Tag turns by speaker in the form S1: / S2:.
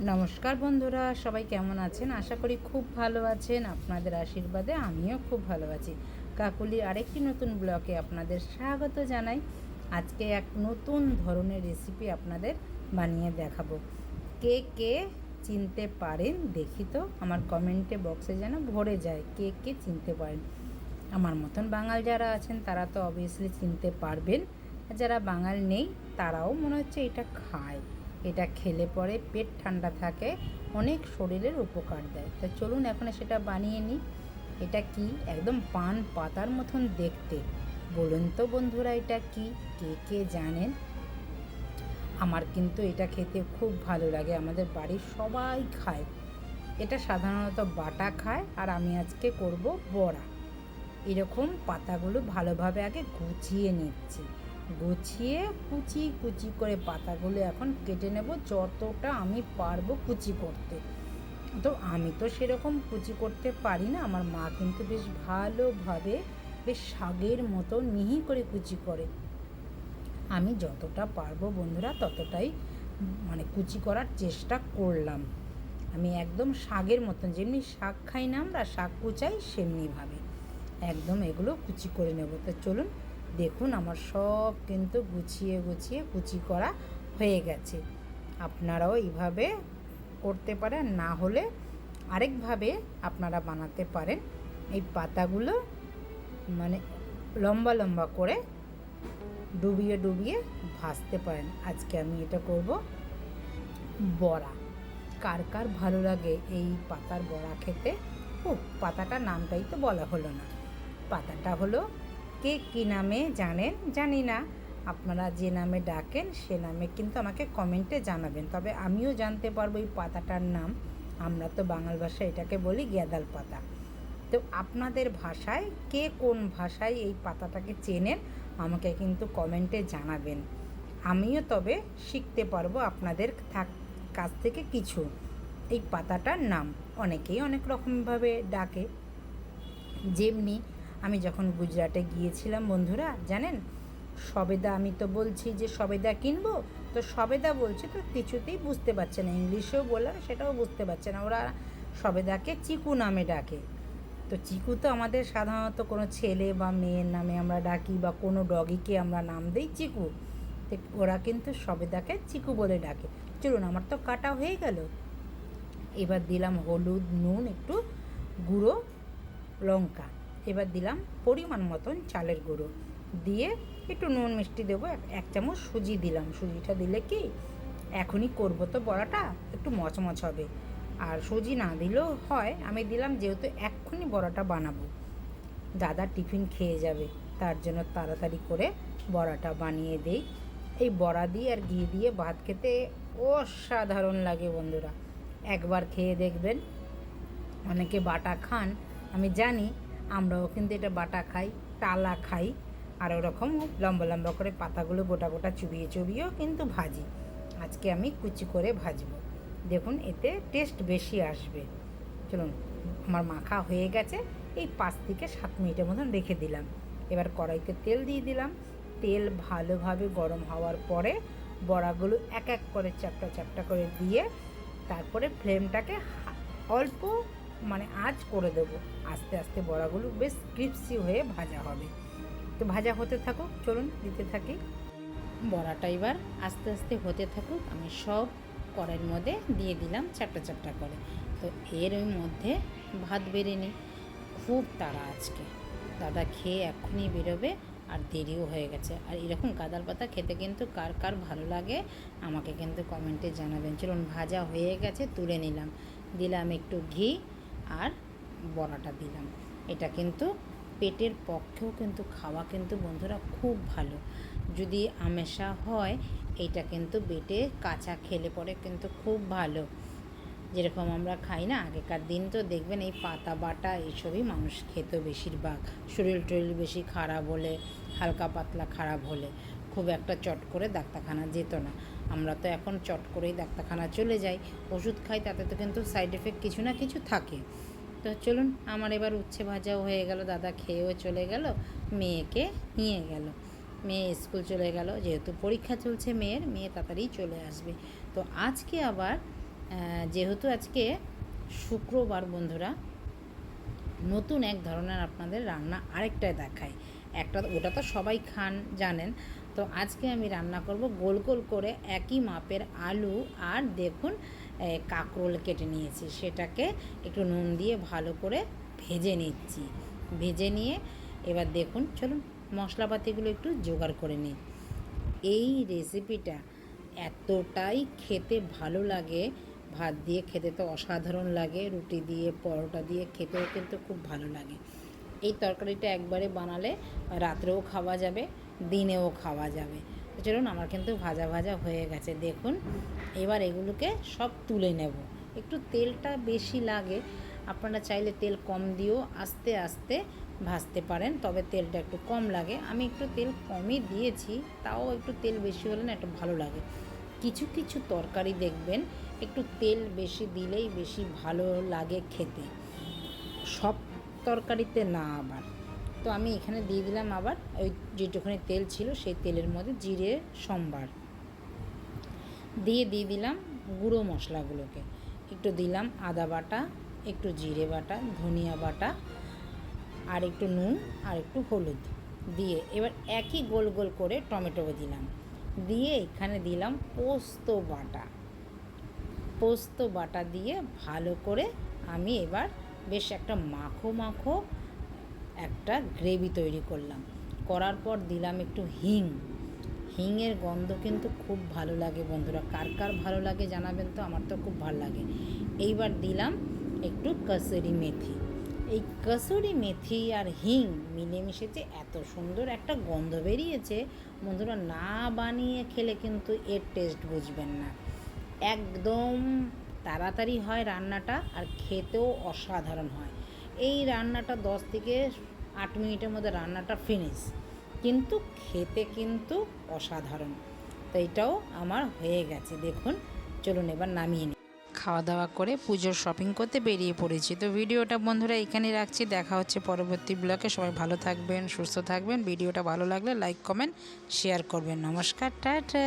S1: নমস্কার বন্ধুরা, সবাই কেমন আছেন? আশা করি খুব ভালো আছেন। আপনাদের আশীর্বাদে আমিও খুব ভালো আছি। কাকুলির আরেকটি নতুন ব্লকে আপনাদের স্বাগত জানাই। আজকে এক নতুন ধরনের রেসিপি আপনাদের বানিয়ে দেখাবো। কে কে চিনতে পারেন দেখি তো, আমার কমেন্টে বক্সে যেন ভরে যায়, কে কে চিনতে পারেন। আমার মতন বাঙাল যারা আছেন, তারা তো অবভিয়াসলি চিনতে পারবেন। যারা বাঙাল নেই, তারাও মনে হচ্ছে এটা খায়। এটা খেলে পরে পেট ঠান্ডা থাকে, অনেক শরীরের উপকার দেয়। তা চলুন এখন সেটা বানিয়ে নিই। এটা কি? একদম পান পাতার মতন দেখতে। বলুন তো বন্ধুরা এটা কি? কে কে জানেন? আমার কিন্তু এটা খেতে খুব ভালো লাগে, আমাদের বাড়ির সবাই খায়। এটা সাধারণত বাটা খায় আর আমি আজকে করব বড়া। এরকম পাতাগুলো ভালোভাবে আগে গুছিয়ে নিচ্ছি। গুছিয়ে কুচি কুচি করে পাতাগুলো এখন কেটে নেব, যতটা আমি পারব কুচি করতে। তো আমি তো সেরকম কুচি করতে পারি না, আমার মা কিন্তু বেশ ভালোভাবে বেশ শাগের মতো মিহি করে কুচি করে। আমি যতটা পারব বন্ধুরা ততটাই মানে কুচি করার চেষ্টা করলাম। আমি একদম শাগের মতন, যেমনি শাক খাই না আমরা, শাক কুচাই, সেমনিভাবে। একদম এগুলো কুচি করে নেব। তো চলুন দেখুন আমার সব কিন্তু গুছিয়ে গুছিয়ে, কুচি করা হয়ে গেছে। আপনারাও এইভাবে করতে পারেন, না হলে আরেকভাবে আপনারা বানাতে পারেন। এই পাতাগুলো মানে লম্বা লম্বা করে ডুবিয়ে ডুবিয়ে ভাজতে পারেন। আজকে আমি এটা করব বড়া। কার কার ভালো লাগে এই পাতার বড়া খেতে? ও পাতাটার নামটাই তো বলা হলো না। পাতাটা হলো কে কী নামে জানেন? জানি না। আপনারা যে নামে ডাকেন, সে নামে কিন্তু আমাকে কমেন্টে জানাবেন। তবে আমিও জানতে পারব এই পাতাটার নাম। আমরা তো বাংলা ভাষায় এটাকে বলি গ্যাদাল পাতা। তো আপনাদের ভাষায়, কে কোন ভাষায় এই পাতাটাকে চেনেন, আমাকে কিন্তু কমেন্টে জানাবেন। আমিও তবে শিখতে পারব আপনাদের থাক, কাছ থেকে কিছু। এই পাতাটার নাম অনেকেই অনেক রকমভাবে ডাকে। যেমনি আমি যখন গুজরাটে গিয়েছিলাম বন্ধুরা, জানেন? সবেদা, আমি তো বলছি যে সবেদা কিনবো? তো সবেদা বলছে, তো কিছুতেই বুঝতে পারছে না। ইংলিশেও বললাম সেটাও বুঝতে পারছে না। ওরা সবেদাকে চিকু নামে ডাকে। তো চিকু তো আমাদের সাধারণত কোনো ছেলে বা মেয়ের নামে আমরা ডাকি বা কোনো ডগিকে আমরা নাম দিই চিকু। ওরা কিন্তু সবেদাকে চিকু বলে ডাকে। চলুন, আমার তো কাটা হয়ে গেল। এবার দিলাম হলুদ, নুন, একটু গুঁড়ো লঙ্কা। এবার দিলাম পরিমাণ মতন চালের গুঁড়ো। দিয়ে একটু নুন মিষ্টি দেবো, এক চামচ সুজি দিলাম। সুজিটা দিলে কি এখনই করব তো বড়াটা, একটু মচমচ হবে। আর সুজি না দিলেও হয়, আমি দিলাম যেহেতু এক্ষুনি বড়াটা বানাবো। দাদা টিফিন খেয়ে যাবে, তার জন্য তাড়াতাড়ি করে বড়াটা বানিয়ে দেই। এই বড়া দিয়ে আর ঘি দিয়ে ভাত খেতে অসাধারণ লাগে বন্ধুরা। একবার খেয়ে দেখবেন, অনেকে বাটা খান, আমি জানি আমরাও কিন্তু এটা বাটা খাই, টালা খাই, আর ওরকম লম্বা লম্বা করে পাতাগুলো গোটা গোটা চুবিয়ে চুবিয়েও কিন্তু ভাজি। আজকে আমি কুচি করে ভাজবো। দেখুন, এতে টেস্ট বেশি আসবে। চলুন, আমার মাখা হয়ে গেছে। এই পাঁচ থেকে সাত মিনিটের মতন রেখে দিলাম। এবার কড়াইতে তেল দিয়ে দিলাম। তেল ভালোভাবে গরম হওয়ার পরে বড়াগুলো এক এক করে চ্যাপটা চ্যাপটা করে দিয়ে তারপরে ফ্লেমটাকে অল্প মানে আঁচ করে দেবো। আস্তে আস্তে বড়াগুলো বেশ ক্রিপসি হয়ে ভাজা হবে। তো ভাজা হতে থাকুক, চলুন দিতে থাকি। বড়াটা এবার আস্তে আস্তে হতে থাকুক, আমি সব কড়াইয়ের মধ্যে দিয়ে দিলাম চারটা চারটা করে। তো এর ওই মধ্যে ভাত বেড়ে নিই। খুব তাড়া আজকে। দাদা খেয়ে এক্ষুনি বেরোবে আর দেরিও হয়ে গেছে। আর এরকম গাদাল পাতা খেতে কিন্তু কার কার ভালো লাগে, আমাকে কিন্তু কমেন্টে জানাবেন। চলুন, ভাজা হয়ে গেছে, তুলে নিলাম। দিলাম একটু ঘি আর বড়াটা দিলাম। এটা কিন্তু পেটের পক্ষেও কিন্তু খাওয়া কিন্তু বন্ধুরা খুব ভালো। যদি আমেশা হয়, এটা কিন্তু বেটে কাঁচা খেলে পরে কিন্তু খুব ভালো। যেরকম আমরা খাই না, আগেকার দিন তো দেখবেন এই পাতা বাটা এইসবই মানুষ খেত বেশিরভাগ। শরীর টরিল বেশি খারাপ হলে, হালকা পাতলা খারাপ হলে খুব একটা চট করে ডাক্তারখানা যেত না। আমরা তো এখন চট করেই ডাক্তারখানা চলে যাই, ওষুধ খাই, তাতে তো কিন্তু সাইড এফেক্ট কিছু না কিছু থাকে। তো চলুন, আমার এবার উচ্ছে ভাজাও হয়ে গেল, দাদা খেয়েও চলে গেল, মেয়েকে নিয়ে গেল। মেয়ে স্কুল চলে গেল, যেহেতু পরীক্ষা চলছে মেয়ের, মেয়ে তাড়াতাড়ি চলে আসবে। তো আজকে আবার যেহেতু আজকে শুক্রবার বন্ধুরা, নতুন এক ধরনের আপনাদের রান্না আরেকটা দেখাই। একটা ওটা তো সবাই খান, জানেন। তো আজকে আমি রান্না করব গোল গোল করে একই মাপের আলু আর দেখুন কাঁকরোল কেটে নিয়েছি। সেটাকে একটু নুন দিয়ে ভালো করে ভেজে নিচ্ছি। ভেজে নিয়ে এবার দেখুন, চলুন মশলাপাতিগুলো একটু জোগাড় করে নিই। এই রেসিপিটা এতটাই খেতে ভালো লাগে, ভাত দিয়ে খেতে তো অসাধারণ লাগে, রুটি দিয়ে, পরোটা দিয়ে খেতেও কিন্তু খুব ভালো লাগে। এই তরকারিটা একবারে বানালে রাত্রেও খাওয়া যাবে দিনেও খাওয়া যাবে। তো চলুন, আমার কিন্তু ভাজা ভাজা হয়ে গেছে। দেখুন, এবার এগুলোকে সব তুলে নেব। একটু তেলটা বেশি লাগে, আপনারা চাইলে তেল কম দিয়েও আস্তে আস্তে ভাজতে পারেন, তবে তেলটা একটু কম লাগে। আমি একটু তেল কমই দিয়েছি, তাও একটু তেল বেশি হলে না একটু ভালো লাগে। কিছু কিছু তরকারি দেখবেন, একটু তেল বেশি দিলেই বেশি ভালো লাগে খেতে। সব তরকারিতে না আবার। তো আমি এখানে দিয়ে দিলাম আবার ওই যেটুখানি তেল ছিল সেই তেলের মধ্যে জিরে, সম্বার। দিয়ে দিয়ে দিলাম গুঁড়ো মশলাগুলোকে। একটু দিলাম আদা বাটা, একটু জিরে বাটা, ধনিয়া বাটা, আর একটু নুন, আর একটু হলুদ। দিয়ে এবার একই গোল গোল করে টমেটো দিলাম। দিয়ে এখানে দিলাম পোস্ত বাটা। পোস্ত বাটা দিয়ে ভালো করে আমি এবার বেশ একটা মাখো মাখো একটা গ্রেভি তৈরি করলাম। করার পর দিলাম একটু হিং। হিংয়ের গন্ধ কিন্তু খুব ভালো লাগে বন্ধুরা। কার কার ভালো লাগে জানাবেন তো? আমার তো খুব ভালো লাগে। এইবার দিলাম একটু কসুরি মেথি। এই কসুরি মেথি আর হিং মিলেমিশে যে এত সুন্দর একটা গন্ধ বেরিয়েছে, বন্ধুরা না বানিয়ে খেলে কিন্তু এর টেস্ট বুঝবেন না। একদম তাড়াতাড়ি হয় রান্নাটা আর খেতেও অসাধারণ হয়। এই রান্নাটা দশ থেকে আট মিনিটের মধ্যে রান্নাটা ফিনিশ কিন্তু খেতে কিন্তু অসাধারণ। তো এটাও আমার হয়ে গেছে। দেখুন, চলুন এবার নামিয়ে নিই। খাওয়া দাওয়া করে পুজোর শপিং করতে বেরিয়ে পড়েছি। তো ভিডিওটা বন্ধুরা এখানে রাখছি। দেখা হচ্ছে পরবর্তী ব্লগে সবাই ভালো থাকবেন, সুস্থ থাকবেন। ভিডিওটা ভালো লাগলে লাইক কমেন্ট শেয়ার করবেন। নমস্কার, টাটা।